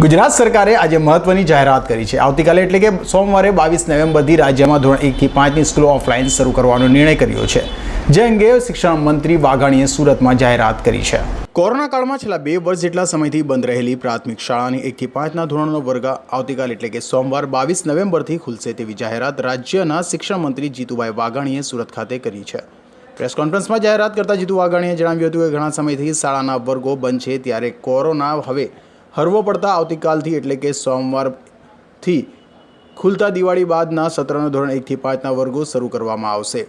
ગુજરાત સરકારે આજે મહત્વની જાહેરાત કરી છે. આવતીકાલે એટલે કે સોમવારે બાવીસ નવેમ્બરથી રાજ્યમાં ધોરણ એકથી પાંચની સ્કૂલો ઓફલાઈન શરૂ કરવાનો નિર્ણય કર્યો છે. જે અંગે શિક્ષણ મંત્રી વાઘાણીએ સુરતમાં જાહેરાત કરી છે. કોરોના કાળમાં છેલ્લા બે વર્ષ જેટલા સમયથી બંધ રહેલી પ્રાથમિક શાળાની એકથી પાંચના ધોરણનો વર્ગ આવતીકાલ એટલે કે સોમવાર બાવીસ નવેમ્બરથી ખુલશે તેવી જાહેરાત રાજ્યના શિક્ષણ મંત્રી જીતુભાઈ વાઘાણીએ સુરત ખાતે કરી છે. પ્રેસ કોન્ફરન્સમાં જાહેરાત કરતા જીતુ વાઘાણીએ જણાવ્યું હતું કે ઘણા સમયથી શાળાના વર્ગો બંધ છે ત્યારે કોરોના હવે હરવો પડતા આવતીકાલથી એટલે કે સોમવારથી ખુલતા દિવાળી બાદના સત્રના ધોરણ એકથી પાંચના વર્ગો શરૂ કરવામાં આવશે.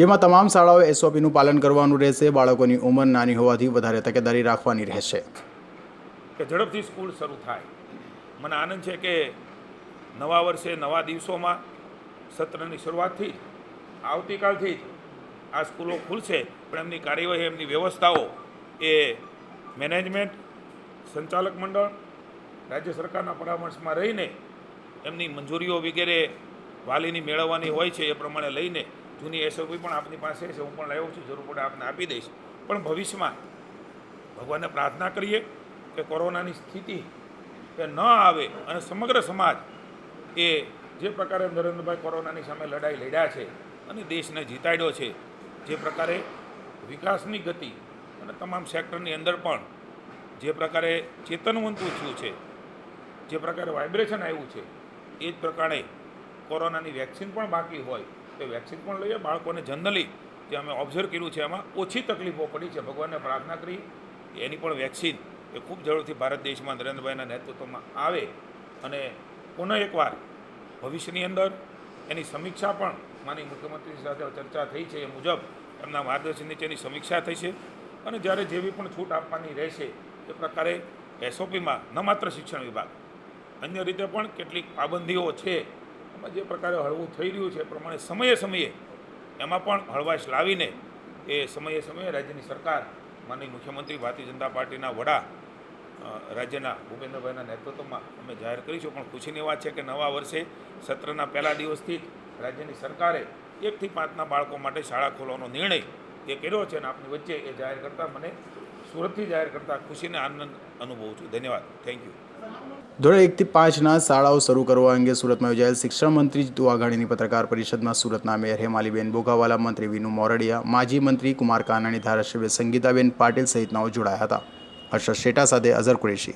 જેમાં તમામ શાળાઓ એસઓપીનું પાલન કરવાનું રહેશે, બાળકોની ઉંમર નાની હોવાથી વધારે તકેદારી રાખવાની રહેશે. કે ઝડપથી સ્કૂલ શરૂ થાય. મને આનંદ છે કે નવા વર્ષે નવા દિવસોમાં સત્રની શરૂઆતથી આવતીકાલથી આ સ્કૂલો ખુલશે, પણ એમની કાર્યવાહી, એમની વ્યવસ્થાઓ એ મેનેજમેન્ટ સંચાલક મંડળ રાજ્ય સરકારના પરામર્શમાં રહીને એમની મંજૂરીઓ વગેરે વાલીની મેળવવાની હોય છે એ પ્રમાણે લઈને જૂની એસઓપી પણ આપની પાસે છે, હું પણ લાવ્યો છું, જરૂર પડે આપને આપી દઈશ. પણ ભવિષ્યમાં ભગવાનને પ્રાર્થના કરીએ કે કોરોનાની સ્થિતિ એ ન આવે અને સમગ્ર સમાજ એ જે પ્રકારે નરેન્દ્રભાઈ કોરોનાની સામે લડાઈ લડ્યા છે અને દેશને જીતાડ્યો છે, જે પ્રકારે વિકાસની ગતિ અને તમામ સેક્ટરની અંદર પણ જે પ્રકારે ચેતનવંત ઓછું છે, જે પ્રકારે વાઇબ્રેશન આવ્યું છે, એ જ પ્રકારે કોરોનાની વેક્સિન પણ બાકી હોય. તો વેક્સિન પણ લઈએ, બાળકોને જનરલી જે અમે ઓબ્ઝર્વ કર્યું છે, એમાં ઓછી તકલીફો પડી છે. ભગવાનને પ્રાર્થના કરી એની પણ વેક્સિન એ ખૂબ જરૂરથી ભારત દેશમાં નરેન્દ્રભાઈના નેતૃત્વમાં આવે અને પુનઃ એકવાર ભવિષ્યની અંદર એની સમીક્ષા પણ માની મુખ્યમંત્રી સાથે ચર્ચા થઈ છે એ મુજબ એમના માર્ગદર્શન નીચેની સમીક્ષા થઈ છે. અને જ્યારે જેવી પણ છૂટ આપવાની રહેશે એ પ્રકારે એસઓપીમાં ન માત્ર શિક્ષણ વિભાગ, અન્ય રીતે પણ કેટલીક પાબંદીઓ છે. એમાં જે પ્રકારે હળવું થઈ રહ્યું છે એ પ્રમાણે સમયે સમયે એમાં પણ હળવાશ લાવીને એ સમયે સમયે રાજ્યની સરકાર માનની મુખ્યમંત્રી, ભારતીય જનતા પાર્ટીના વડા રાજ્યના ભૂપેન્દ્રભાઈના નેતૃત્વમાં અમે જાહેર કરીશું. પણ ખુશીની વાત છે કે નવા વર્ષે સત્રના પહેલા દિવસથી જ રાજ્યની સરકારે એકથી પાંચના બાળકો માટે શાળા ખોલવાનો નિર્ણય એ કર્યો છે અને આપની વચ્ચે એ જાહેર કરતાં મને સુરતથી જાહેર કરતા ખુશીને આનંદ અનુભવું છું. ધન્યવાદ. થેન્ક યુ ધોરણ એકથી પાંચના શાળાઓ શરૂ કરવા અંગે સુરતમાં યોજાયેલ શિક્ષણ મંત્રી જીતુ વાઘાણીની પત્રકાર પરિષદમાં સુરતના મેયર હેમાલીબેન બોગાવાલા, મંત્રી વિનુ મોરડિયા, માજી મંત્રી કુમાર કાનાણી, ધારાસભ્ય સંગીતાબેન પાટીલ સહિતનાઓ જોડાયા હતા. હર્ષદ શેટા સાથે અઝર કુરેશી.